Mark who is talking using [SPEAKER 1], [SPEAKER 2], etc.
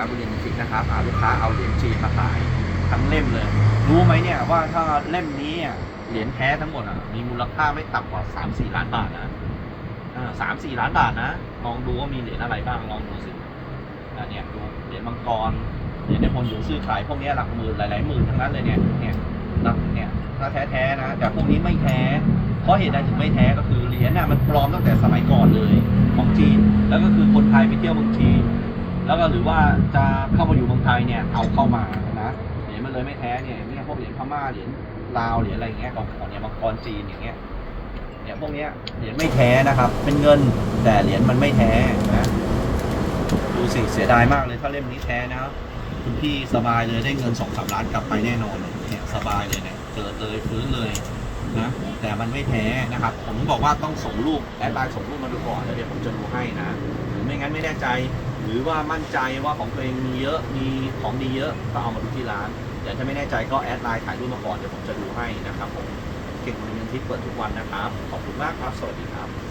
[SPEAKER 1] นะบุญยังฟิกนะครับอ่าลูกค้าเอาเหรียญจีนมาขายทั้งเล่มเลย รู้ไหมเนี่ยว่าถ้าเล่มนี้เหรียญแท้ทั้งหมดอะมีมูลค่าไม่ต่ำกว่าสามสี่ล้านบาทนะสามสี่ล้านบาทนะลองดูว่ามีเหรียญอะไรบ้างลองดูสิอ่าเนี่ยดูเหรียญมังกรเหรียญในพลอยู่ซื้อขายพวกนี้หลักหมื่นหลายๆหมื่นทั้งนั้นเลยเนี่ยเนี่ยหลักเนี่ยถ้าแท้ๆนะแต่พวกนี้ไม่แท้เพราะเหตุใดถึงไม่แท้ก็คือเหรียญน่ะมันปลอมตั้งแต่สมัยก่อนเลยของจีน แล้วก็คือคนไทยไปเที่ยวเมืองจีน แล้วก็หรือว่าจะเข้ามาอยู่เมืองไทยเนี่ยเอาเข้ามานะเหรียญมันเลยไม่แท้เนี่ยเนี่ยพวกเหรียญพม่าเหรียญลาวเหรียญอะไรอย่างเงี้ยของของเนี่ยมังกรจีนอย่างเงี้ยเนี่ยพวกเนี้ยเหรียญไม่แท้นะครับ เป็นเงินแต่เหรียญมันไม่แท้นะดูสิเสียดายมากเลยถ้าเล่มนี้แท้นะคุณพี่สบายเลยได้เงินสองสามล้านกลับไปแน่นอนเนี่ยสบายเลยเนี่ยเกิดเลยฟื้นเลยนะแต่มันไม่แท้นะครับ ผมบอกว่าต้องส่งรูปแอดไลน์ส่งรูปมาดูก่อนแล้วเดี๋ยวผมจะดูให้นะหรือไม่งั้นไม่แน่ใจ หรือว่ามั่นใจว่าของตัวเองมีเยอะมีของดีเยอะก็เอามาดูที่ร้านแต่ถ้าไม่แน่ใจก็แอดไลน์ถ่ายรูปมาก่อนเดี๋ยวผมจะดูให้นะครับผมเก่งบริเงินทิปเปิดทุกวันนะครับ ขอบคุณมากครับ สวัสดีครับ